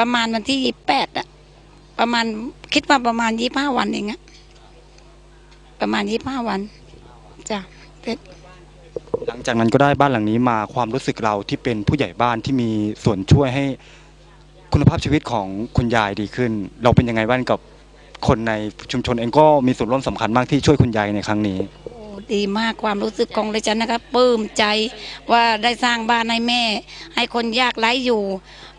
ประมาณวันที่ยี่แปดอะประมาณคิดว่าประมาณยี่ห้าวันเองอะประมาณยี่ห้าวันจ้ะเสร็จหลังจากนั้นก็ได้บ้านหลังนี้มาความรู้สึกเราที่เป็นผู้ใหญ่บ้านที่มีส่วนช่วยให้คุณภาพชีวิตของคุณยายดีขึ้น เราเป็นยังไงบ้างกับคนในชุมชนเองก็มีส่วนร่วมสำคัญมากที่ช่วยคุณยายในครั้งนี้ ดีมากความรู้สึกของดิฉันนะครับปลื้มใจว่าได้สร้างบ้านให้แม่ ให้คนยากไร้อยู่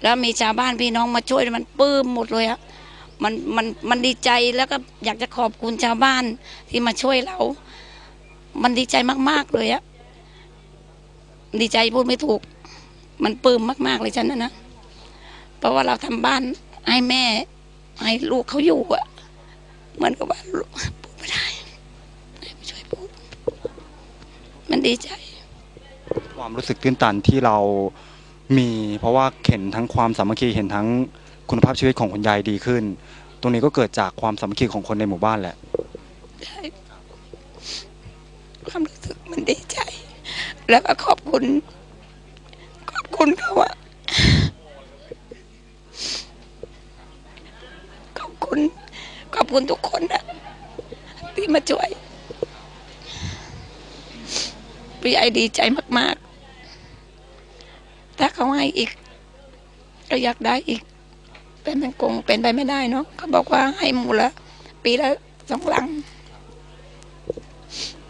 แล้วมีชาวบ้านพี่น้องมาช่วยมันปลื้มหมดเลยอะมันมันมันดีใจแล้วก็อยากจะขอบคุณชาวบ้านที่มาช่วยเรา มันดีใจมากๆเลยอะดีใจพูดไม่ถูก มันปลื้มมาก ๆเลยฉันนะนะเพราะว่าเราทำบ้านให้แม่ ให้ลูกเขาอยู่อะเหมือนกับว่าลูกพูดไม่ได้ ให้มาช่วยพูด มัน ดีใจ ความรู้สึกตื้นตันที่เรามีเพราะว่าเห็นทั้งความสามัคคีเห็นทั้งคุณภาพชีวิตของคุณยายดีขึ้น ตรงนี้ก็เกิดจากความสามัคคีของคนในหมู่บ้านแหละใช่ความรู้สึกมันดีใจ แล้วก็ขอบคุณ ขอบคุณเขาอะขอบคุณ ขอบคุณทุกคนนะที่มาช่วย พี่ไอดีใจมาก ๆ ถ้าเขาให้อีก ก็อยากได้อีก แต่มันคงเป็นไปไม่ได้เนาะเขาบอกว่าให้หมูละ ปีละสองหลัง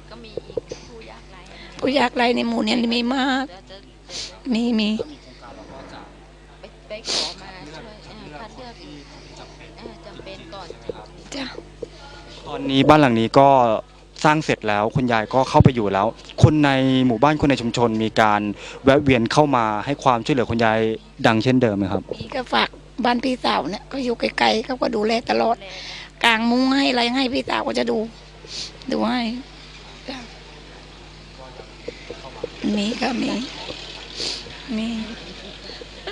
ก็มีอีกผู้ยากไร้ผู้ยากไร้ในหมู่เนี่ยมีมากจะจะมีมี ไปไปขอมาช่วยเอ่อคัดเลือกเอ่อจำเป็นก่อนจ้ะ ตอนนี้บ้านหลังนี้ก็ สร้างเสร็จแล้วคุณยายก็เข้าไปอยู่แล้ว คนในหมู่บ้านคนในชุมชนมีการแวะเวียนเข้ามาให้ความช่วยเหลือคุณยายดังเช่นเดิมไหมครับมีก็ฝากบ้านพี่สาวเนี่ยก็อยู่ไกลๆเขาก็ดูแลตลอด กลางมุ้งให้อะไรให้พี่สาวก็จะดู ดูให้จ้ะมีก็มีมี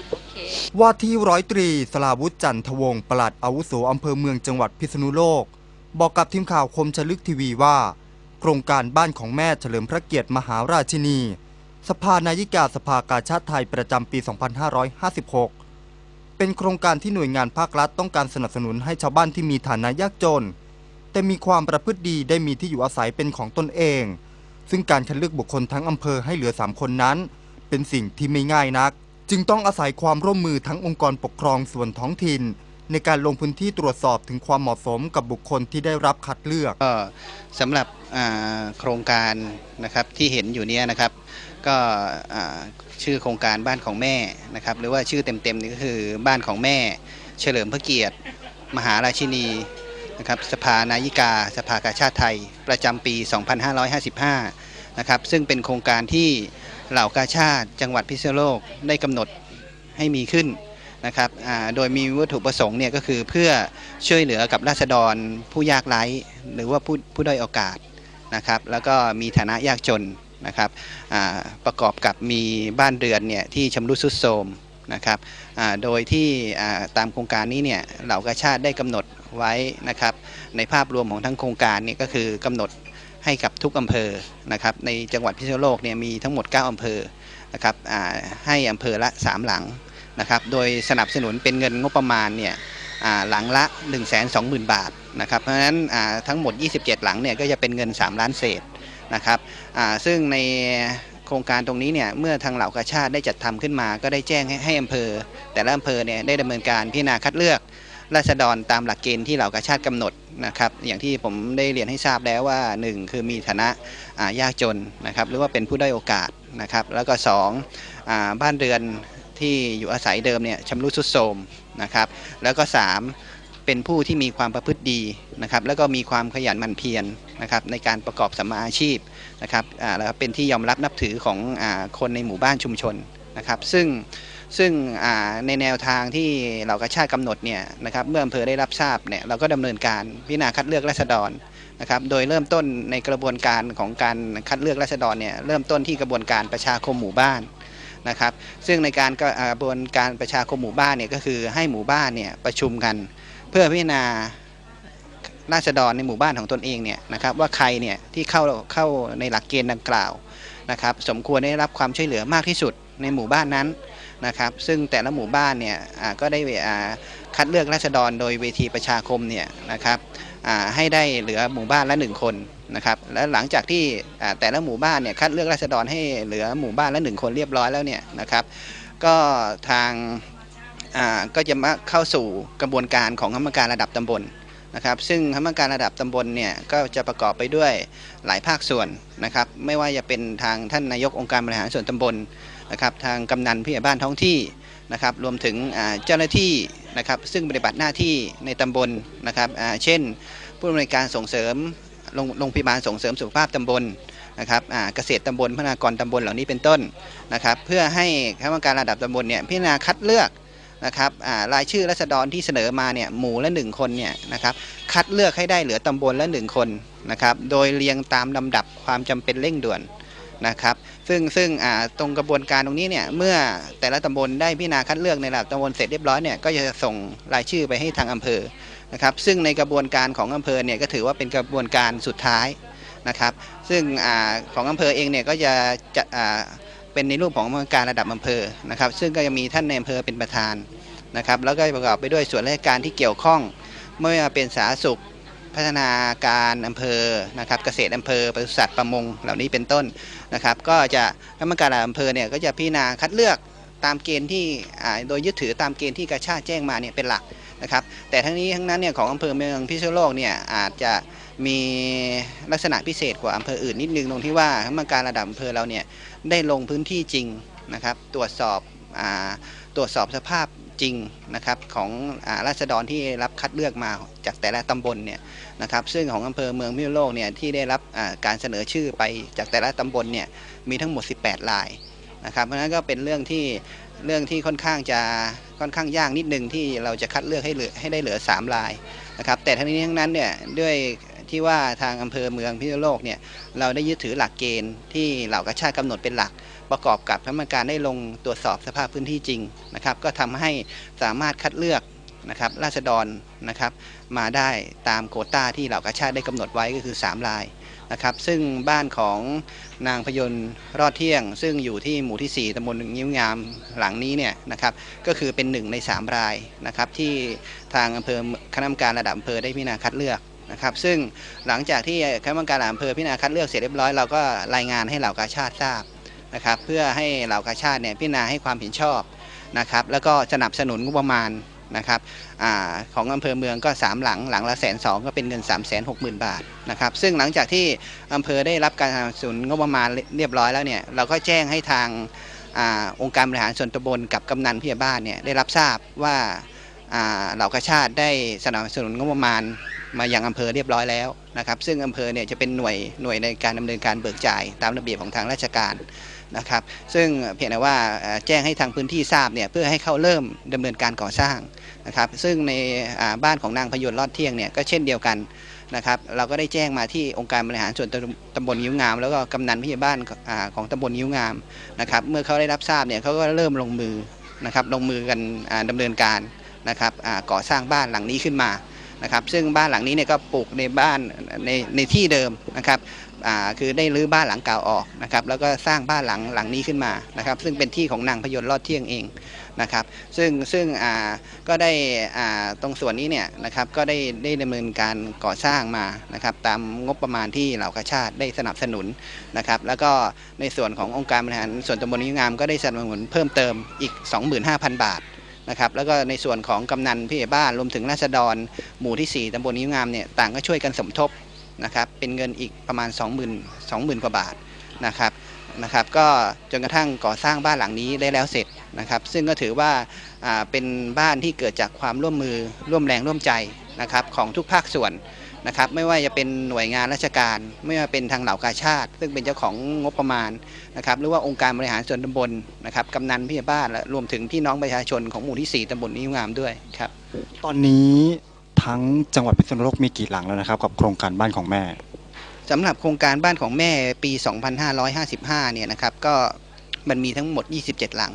โอเคว่าที่ร้อยตรีสลาวุฒิจันทวงศ์ปลัดอาวุโสอำเภอเมืองจังหวัดพิษณุโลก บอกกับทีมข่าวคมชลึกทีวีว่า โครงการบ้านของแม่เฉลิมพระเกียรติมหาราชินี สภานายิกาสภากาชาติไทยประจำปี 2556 เป็นโครงการที่หน่วยงานภาครัฐต้องการสนับสนุนให้ชาวบ้านที่มีฐานะยากจน แต่มีความประพฤติดีได้มีที่อยู่อาศัยเป็นของตนเอง ซึ่งการคัดเลือกบุคคลทั้งอำเภอให้เหลือ 3 คนนั้น เป็นสิ่งที่ไม่ง่ายนัก จึงต้องอาศัยความร่วมมือทั้งองค์กรปกครองส่วนท้องถิ่น ในการลงพื้นที่ตรวจสอบถึงความเหมาะสมกับบุคคลที่ได้รับคัดเลือกก็สำหรับโครงการนะครับที่เห็นอยู่เนี้นะครับ ก็ชื่อโครงการบ้านของแม่นะครับ หรือว่าชื่อเต็มๆนี่ก็คือบ้านของแม่ เฉลิมพระเกียรติ มหาราชินีนะครับสภานายิกา สภากาชาติไทย ประจำปี 2555 นะครับ ซึ่งเป็นโครงการที่เหล่ากาชาติจังหวัดพิษณุโลกได้กำหนดให้มีขึ้น นะครับโดยมีวัตถุประสงค์เนี่ยก็คือเพื่อช่วยเหลือกับราษฎรผู้ยากไร้ หรือว่าผู้ผู้ด้อยโอกาสนะครับแล้วก็มีฐานะยากจนนะครับประกอบกับมีบ้านเรือนเนี่ยที่ชำรุดทรุดโทรมนะครับโดยที่ตามโครงการนี้เนี่ยเหล่ากาชาติได้กำหนดไว้นะครับในภาพรวมของทั้งโครงการเนี่ยก็คือกำหนดให้กับทุกอำเภอนะครับในจังหวัดพิษณุโลกเนี่ยมีทั้งหมด 9อำเภอนะครับให้อำเภอละ 3 หลัง นะครับโดยสนับสนุนเป็นเงินงบประมาณเนี่ยหลังละ 1 2 0 0 0 0 บาทนะครับเพราะฉะนั้นทั้งหมด 27 หลังเนี่ยก็จะเป็นเงิน 3 ล้านเศษนะครับซึ่งในโครงการตรงนี้เนี่ยเมื่อทางเหล่ากาชาติได้จัดทำขึ้นมา ก็ได้แจ้งให้ใหอำเภอ แต่ละอำเภอเนี่ยได้ดำเนินการพิจารณาคัดเลือกราษฎรตามหลักเกณฑ์ที่เหล่ากาชาติกำหนดนะครับอย่างที่ผมได้เรียนให้ทราบแล้วว่า 1 คือมีฐานะายากจนนะครับหรือว่าเป็นผู้ได้อยโอกาสนะครับแล้วก็2อ่าบ้านเรือน ที่อยู่อาศัยเดิมเนี่ยชำรุดทรุดโทรมนะครับ แล้วก็ 3 เป็นผู้ที่มีความประพฤติดีนะครับ แล้วก็มีความขยันหมั่นเพียรนะครับ ในการประกอบสัมมาอาชีพนะครับแล้วก็เป็นที่ยอมรับนับถือของอคนในหมู่บ้านชุมชนนะครับ ซึ่งซึ่งในแนวทางที่เหล่ากาชาติกำหนดเนี่ยนะครับเมื่ออำเภอได้รับทราบเนี่ยเราก็ดำเนินการพิจารณาคัดเลือกราษฎรนะครับโดยเริ่มต้นในกระบวนการของการคัดเลือกราษฎรเนี่ยเริ่มต้นที่กระบวนการประชาคมหมู่บ้าน นะครับ ซึ่งในการกระบวนการประชาคมหมู่บ้านเนี่ยก็คือให้หมู่บ้านเนี่ยประชุมกัน เพื่อพิจารณาราษฎรในหมู่บ้านของตนเองเนี่ยนะครับว่าใครเนี่ยที่เข้าเข้าในหลักเกณฑ์ดังกล่าวนะครับสมควรได้รับความช่วยเหลือมากที่สุดในหมู่บ้านนั้นนะครับซึ่งแต่ละหมู่บ้านเนี่ยก็ได้คัดเลือกราษฎรโดยเวทีประชาคมเนี่ยนะครับให้ได้เหลือหมู่บ้านละหนึ่งคน นะครับและหลังจากที่แต่ละหมู่บ้านเนี่ยคัดเลือกราษฎรให้เหลือหมู่บ้านละหนึ่งคนเรียบร้อยแล้วเนี่ยนะครับ ก็ทางก็จะมาเข้าสู่กระบวนการของคณะกรรมการระดับตำบลนะครับ ซึ่งคณะกรรมการระดับตำบลเนี่ยก็จะประกอบไปด้วยหลายภาคส่วนนะครับ ไม่ว่าจะเป็นทางท่านนายกองค์การบริหารส่วนตำบลนะครับ ทางกำนันผู้ใหญ่บ้านท้องที่นะครับ รวมถึงเจ้าหน้าที่นะครับ ซึ่งปฏิบัติหน้าที่ในตำบลนะครับเช่น ผู้อำนวยการส่งเสริม โรงพยาบาลส่งเสริมสุขภาพตำบลนะครับเกษตรตำบลพัฒนากรตำบลเหล่านี้เป็นต้นนะครับ เพื่อให้คณะกรรมการระดับตำบลเนี่ยพิจารณาคัดเลือกนะครับรายชื่อรัษฎรที่เสนอมาเนี่ยหมู่ละหนึ่งคนเนี่ยนะครับคัดเลือกให้ได้เหลือตำบลละหนึ่งคนนะครับโดยเรียงตามลำดับความจำเป็นเร่งด่วนนะครับซึ่งซึ่งตรงกระบวนการตรงนี้เนี่ยเมื่อแต่ละตำบลได้พิจารณาคัดเลือกในระดับตำบลเสร็จเรียบร้อยเนี่ยก็จะส่งรายชื่อไปให้ทางอำเภอ นะครับซึ่งในกระบวนการของอำเภอเนี่ยก็ถือว่าเป็นกระบวนการสุดท้ายนะครับซึ่งอของอำเภอเองเนี่ยก็จะจะเป็นในรูปของการระดับอำเภอนะครับซึ่งก็จะมีท่านในอำเภอเป็นประธานนะครับแล้วก็ประกอบไปด้วยส่วนราชการที่เกี่ยวข้องไม่ว่าเป็นสาธารณสุขพัฒนาการอำเภอนะครับเกษตรอำเภอปศุสัตว์ประมงเหล่านี้เป็นต้นนะครับ ก็จะคณะกรรมการอำเภอเนี่ยก็จะพิจารณาคัดเลือกตามเกณฑ์ที่โดยยึดถือตามเกณฑ์ที่กระชาติแจ้งมาเนี่ยเป็นหลัก นะครับแต่ทั้งนี้ทั้งนั้นเนี่ยของอำเภอเมืองพิษณุโลกเนี่ยอาจจะมีลักษณะพิเศษกว่าอำเภออื่นนิดนึงตรงที่ว่าคณะกรรมการระดับอำเภอเราเนี่ยได้ลงพื้นที่จริงนะครับ ตรวจสอบอตรวจสอบสภาพจริงนะครับของอราษฎรที่รับคัดเลือกมาจากแต่ละตำบลเนี่ยนะครับซึ่งของอำเภอเมืองพิษณุโลกเนี่ยที่ได้รับการเสนอชื่อไปจากแต่ละตำบลเนี่ยมีทั้งหมด 18ลายนะครับเพราะฉะนั้นก็เป็นเรื่องที่ เรื่องที่ค่อนข้างจะค่อนข้างยากนิดนึงที่เราจะคัดเลือกให้เหลือให้ได้เหลือ 3 ลายนะครับแต่ทั้งนี้ทั้งนั้นเนี่ยด้วยที่ว่าทางอำเภอเมืองพิษณุโลกเนี่ยเราได้ยึดถือหลักเกณฑ์ที่เหล่ากระชาติกำหนดเป็นหลัก ประกอบกับคณะกรรมการได้ลงตรวจสอบสภาพพื้นที่จริงนะครับ ก็ทำให้สามารถคัดเลือกนะครับราษฎรนะครับมาได้ตามโควต้าที่เหล่ากระชาติได้กำหนดไว้ก็คือ 3 ลาย นะครับซึ่งบ้านของนางพยนต์รอดเที่ยง ซึ่งอยู่ที่หมู่ที่ 4ตำบลงิ้วงามหลังนี้เนี่ยนะครับก็คือเป็นหนึ่งใน 3 รายนะครับที่ทางอำเภอคณะกรรมการระดับอำเภอได้พิจารณาคัดเลือกนะครับซึ่งหลังจากที่คณะกรรมการอำเภอพิจารณาคัดเลือกเสร็จเรียบร้อยเราก็รายงานให้เหล่ากาชาติทราบนะครับเพื่อให้เหล่ากาชาติเนี่ยพิจารณาให้ความเห็นชอบนะครับแล้วก็สนับสนุนงบประมาณ นะครับอของอำเภอเมืองก็ 3 หลังหลังละแสนสองก็เป็นเงิน 3 6 0 0 0 0 บาทนะครับซึ่งหลังจากที่อำเภอได้รับการสนับสนุนงบประมาณเรียบร้อยแล้วเนี่ยเราก็แจ้งให้ทางอองค์การบริหารส่วนตำบลกับกำนันผู้ใหญ่บ้านเนี่ยได้รับทราบว่าเหล่ากระชาติได้สนับสนุนงบประมาณมาอยังอำเภอเรียบร้อยแล้วนะครับ ซึ่งอำเภอเนี่ยจะเป็นหน่วยหน่วยในการดำเนินการเบิกจ่ายตามระเบียบของทางราชการนะครับ ซึ่งเพียงแต่ว่าแจ้งให้ทางพื้นที่ทราบเนี่ยเพื่อให้เขาเริ่มดำเนินการก่อสร้าง นะครับซึ่งในบ้านของนางพยนต์รอดเที่ยงเนี่ยก็เช่นเดียวกันนะครับเราก็ได้แจ้งมาที่องค์การบริหารส่วนตำบลยิ้วงาม แล้วก็กำนันผู้ใหญ่บ้านอของตำบลยิ้วงามนะครับเมื่อเขาได้รับทราบเนี่ยเขาก็เริ่มลงมือนะครับลงมือกันอ่าดำเนินการนะครับก่อสร้างบ้านหลังนี้ขึ้นมานะครับซึ่งบ้านหลังนี้เนี่ยก็ปลูกในบ้านในในที่เดิมนะครับคือได้รื้อบ้านหลังเก่าออกนะครับแล้วก็สร้างบ้านหลังหลังนี้ขึ้นมานะครับซึ่งเป็นที่ของนางพยนต์รอดเที่ยงเอง นะครับ ซึ่งซึ่งก็ได้ตรงส่วนนี้เนี่ยนะครับก็ได้ได้ดำเนินการก่อสร้างมานะครับตามงบประมาณที่เหล่ากาชาติได้สนับสนุนนะครับแล้วก็ในส่วนขององค์การบริหารส่วนตำบลนิ้วงามก็ได้สนับสนุนเพิ่มเติมอีก 25,000 บาทนะครับแล้วก็ในส่วนของกำนันผู้ใหญ่บ้านรวมถึงราษฎรหมู่ที่ 4ตำบลนิ้วงามเนี่ยต่างก็ช่วยกันสมทบนะครับเป็นเงินอีกประมาณ 20,000 20,000 กว่าบาทนะครับนะครับก็จนกระทั่งก่อสร้างบ้านหลังนี้ได้แล้วเสร็จ นะครับซึ่งก็ถือว่าอ่าเป็นบ้านที่เกิดจากความร่วมมือร่วมแรงร่วมใจนะครับของทุกภาคส่วนนะครับไม่ว่าจะเป็นหน่วยงานราชการ ไม่ว่าเป็นทางเหล่ากาชาติ ซึ่งเป็นเจ้าของงบประมาณนะครับหรือว่าองค์การบริหารส่วนตำบลนะครับกำนันผู้ใหญ่บ้านและรวมถึงพี่น้องประชาชนของหมู่ที่ 4ตำบลนิ้วงามด้วยครับตอนนี้ทั้งจังหวัดพิษณุโลกมีกี่หลังแล้วนะครับ กับโครงการบ้านของแม่สำหรับโครงการบ้านของแม่ปี 2555 เนี่ยนะครับก็มันมีทั้งหมด 27 หลัง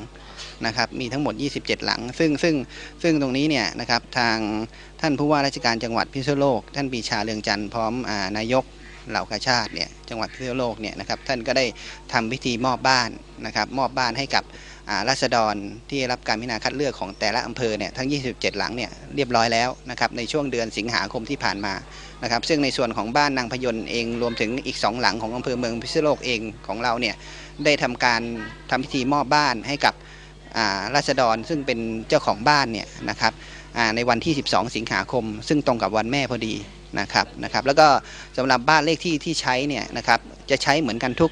นะครับมีทั้งหมด 27 หลัง ซึ่งซึ่งซึ่งตรงนี้เนี่ยนะครับทางท่านผู้ว่าราชการจังหวัดพิษณุโลก ท่านปีชาเรืองจันทร์พร้อมอนายกเหล่ากาชาติเนี่ยจังหวัดพิษณุโลกเนี่ยนะครับท่านก็ได้ทำพิธีมอบบ้านนะครับมอบบ้านให้กับราษฎรที่รับการพิจารณาคัดเลือกของแต่ละอำเภอเนี่ยทั้ง 27 หลังเนี่ยเรียบร้อยแล้วนะครับในช่วงเดือนสิงหาคมที่ผ่านมานะครับซึ่งในส่วนของบ้านนางพยนต์เองรวมถึงอีก 2 หลังของอำเภอเมืองพิษณุโลกเองของเราเนี่ยได้ทำการทำพิธีมอบบ้านให้กับ ราษฎรซึ่งเป็นเจ้าของบ้านเนี่ยนะครับในวันที่ 12 สิงหาคม ซึ่งตรงกับวันแม่พอดีนะครับนะครับ แล้วก็สำหรับบ้านเลขที่ที่ใช้เนี่ยนะครับจะใช้เหมือนกันทุก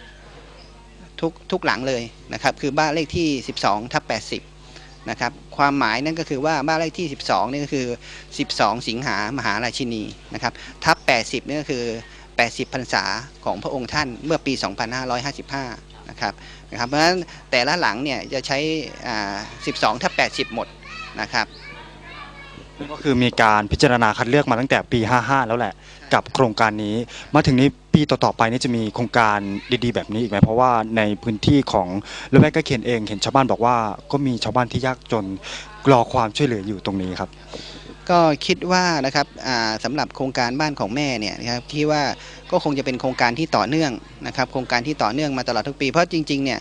ทุกทุกหลังเลยนะครับคือบ้านเลขที่ 12ทับ80นะครับความหมายนั่นก็คือว่าบ้านเลขที่ 12 นี่ก็คือ 12 สิงหามหาราชินีนะครับทับ 80 นี่ก็คือ 80 พรรษาของพระองค์ท่านเมื่อปี 2555 นะครับนะครับ เพราะฉะนั้นแต่ละหลังเนี่ยจะใช้อ่า12 ทับ 80 หมดนะครับ ก็คือมีการพิจารณาคัดเลือกมาตั้งแต่ปี 55 แล้วแหละ กับโครงการนี้ มาถึงนี้ปีต่อๆไปนี่จะมีโครงการดีๆ แบบนี้อีกไหมเพราะว่าในพื้นที่ของละแวกใกล้เคียงเอง เห็นชาวบ้านบอกว่าก็มีชาวบ้านที่ยากจนรอความช่วยเหลืออยู่ตรงนี้ครับ ก็คิดว่านะครับสำหรับโครงการบ้านของแม่เนี่ยนะครับที่ว่าก็คงจะเป็นโครงการที่ต่อเนื่องนะครับ โครงการที่ต่อเนื่องมาตลอดทุกปี เพราะจริงๆเนี่ย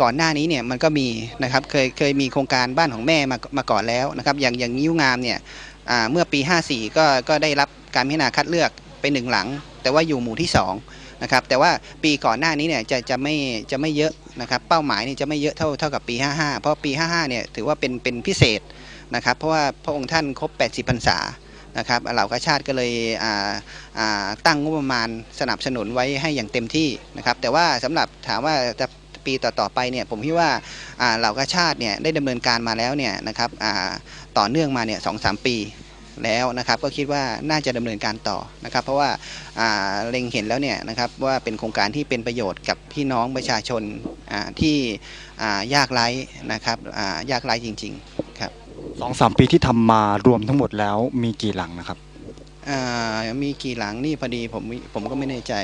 ก่อนหน้านี้เนี่ยมันก็มีนะครับเคยเคยมีโครงการบ้านของแม่มามาก่อนแล้วนะครับ อย่างอย่างนิ้วงามเนี่ยเมื่อปี 54 ก็ก็ได้รับการพิจารณาคัดเลือกไปหนึ่งหลัง แต่ว่าอยู่หมู่ที่2นะครับแต่ว่าปีก่อนหน้านี้เนี่ยจะจะไม่จะไม่เยอะนะครับ เป้าหมายนี่จะไม่เยอะเท่าเท่ากับปี 55 เพราะปี 55 เนี่ยถือว่าเป็นเป็นพิเศษ นะครับ เพราะว่าพระองค์ท่านครบ 80พรรษานะครับเหล่ากาชาติก็เลยตั้งงบประมาณสนับสนุนไว้ให้อย่างเต็มที่นะครับ แต่ว่าสำหรับถามว่าจะปีต่อๆไปเนี่ยผมคิดว่าเหล่ากาชาติเนี่ยได้ดำเนินการมาแล้วเนี่ยนะครับต่อเนื่องมาเนี่ยสองสามปีแล้วนะครับก็คิดว่าน่าจะดำเนินการต่อนะครับ เพราะว่าเล็งเห็นแล้วเนี่ยนะครับว่าเป็นโครงการที่เป็นประโยชน์กับพี่น้องประชาชนที่ยากไร้นะครับยากไร้จริงๆครับ สองสามปีที่ทำมารวมทั้งหมดแล้วมีกี่หลังนะครับ อ่ามีกี่หลังนี่พอดีผมผมก็ไม่แน่ใจ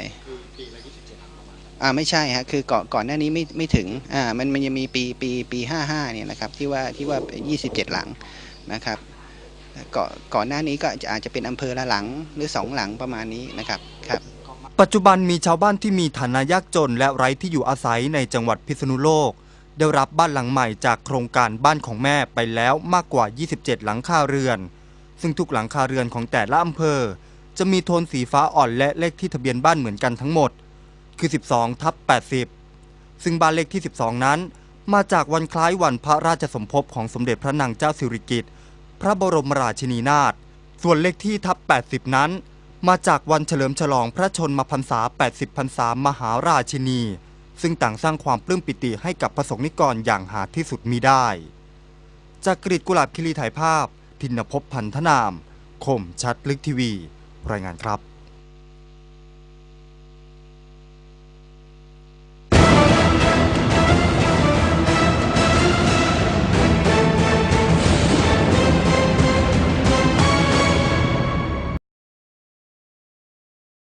อ่าไม่ใช่ฮะคือก่อนก่อนหน้านี้ไม่ไม่ถึงอ่ามันมันยังมีปีปีปีห้าห้าเนี่ยนะครับที่ว่าที่ว่ายี่สิบเจ็ดหลังนะครับก่อนก่อนหน้านี้ก็อาจจะเป็นอำเภอละหลังหรือสองหลังประมาณนี้นะครับครับ ปัจจุบันมีชาวบ้านที่มีฐานะยากจนและไร้ที่อยู่อาศัยในจังหวัดพิษณุโลก ได้รับบ้านหลังใหม่จากโครงการบ้านของแม่ไปแล้วมากกว่า 27 หลังคาเรือน ซึ่งทุกหลังคาเรือนของแต่ละอำเภอ จะมีโทนสีฟ้าอ่อนและเลขที่ทะเบียนบ้านเหมือนกันทั้งหมด คือ 12ทับ80 ซึ่งบ้านเลขที่ 12 นั้น มาจากวันคล้ายวันพระราชสมภพของสมเด็จพระนางเจ้าสิริกิติ์พระบรมราชินีนาถส่วนเลขที่ทับ80 นั้น มาจากวันเฉลิมฉลองพระชนมพรรษา 80 พรรษามหาราชินี ซึ่งต่างสร้างความปลื้มปิติให้กับประสงค์นิกรอย่างหาที่สุดมิได้ จากกรีดกุหลาบคิรีถ่ายภาพ ทินภพพันธนาม คมชัดลึกทีวี รายงานครับ